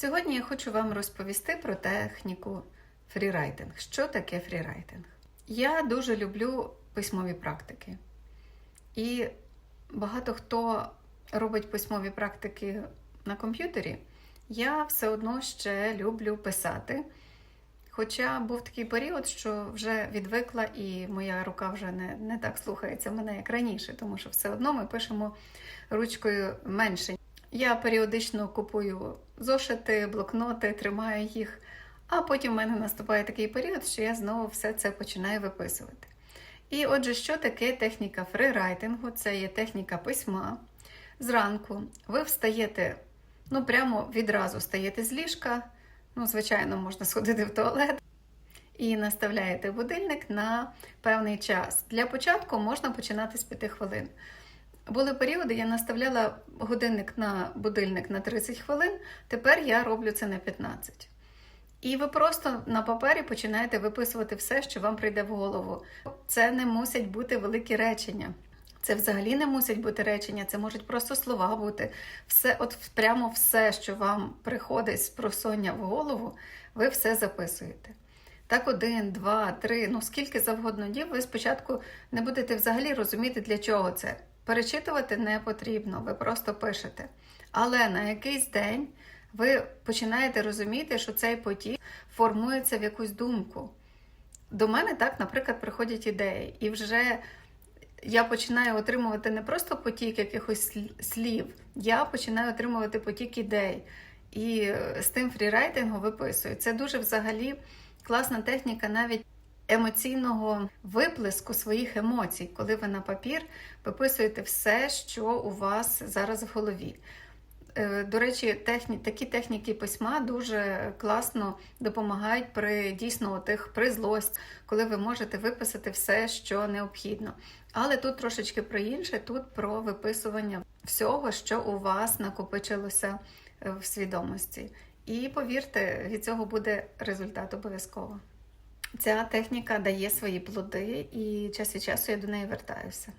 Сьогодні я хочу вам розповісти про техніку фрірайтинг. Що таке фрірайтинг? Я дуже люблю письмові практики. І багато хто робить письмові практики на комп'ютері. Я все одно ще люблю писати. Хоча був такий період, що вже відвикла, і моя рука вже не, не так слухається мене, як раніше, тому що все одно ми пишемо ручкою менше. Я періодично купую зошити, блокноти, тримаю їх, а потім в мене наступає такий період, що я знову все це починаю виписувати. І отже, що таке техніка фрирайтингу? Це є техніка письма. Зранку ви встаєте, ну прямо відразу встаєте з ліжка. Ну, звичайно, можна сходити в туалет. І наставляєте будильник на певний час. Для початку можна починати з 5 хвилин. Були періоди, я наставляла годинник на будильник на 30 хвилин, тепер я роблю це на 15. І ви просто на папері починаєте виписувати все, що вам прийде в голову. Це не мусять бути великі речення. Це взагалі не мусять бути речення, це можуть просто слова бути. Все, от прямо все, що вам приходить з просоння в голову, ви все записуєте. Так, один, два, три, ну скільки завгодно дів, ви спочатку не будете взагалі розуміти, для чого це. Перечитувати не потрібно, ви просто пишете. Але на якийсь день ви починаєте розуміти, що цей потік формується в якусь думку. До мене так, наприклад, приходять ідеї, і вже я починаю отримувати не просто потік якихось слів, я починаю отримувати потік ідей. І з тим фрірайтингом виписую. Це дуже взагалі класна техніка навіть емоційного виплеску своїх емоцій, коли ви на папір виписуєте все, що у вас зараз в голові. Е, До речі, техні, такі техніки письма дуже класно допомагають при дійсно тих при злость, коли ви можете виписати все, що необхідно. Але тут трошечки про інше, тут про виписування всього, що у вас накопичилося в свідомості. І повірте, від цього буде результат обов'язково. Ця техніка дає свої плоди, і час від часу я до неї вертаюся.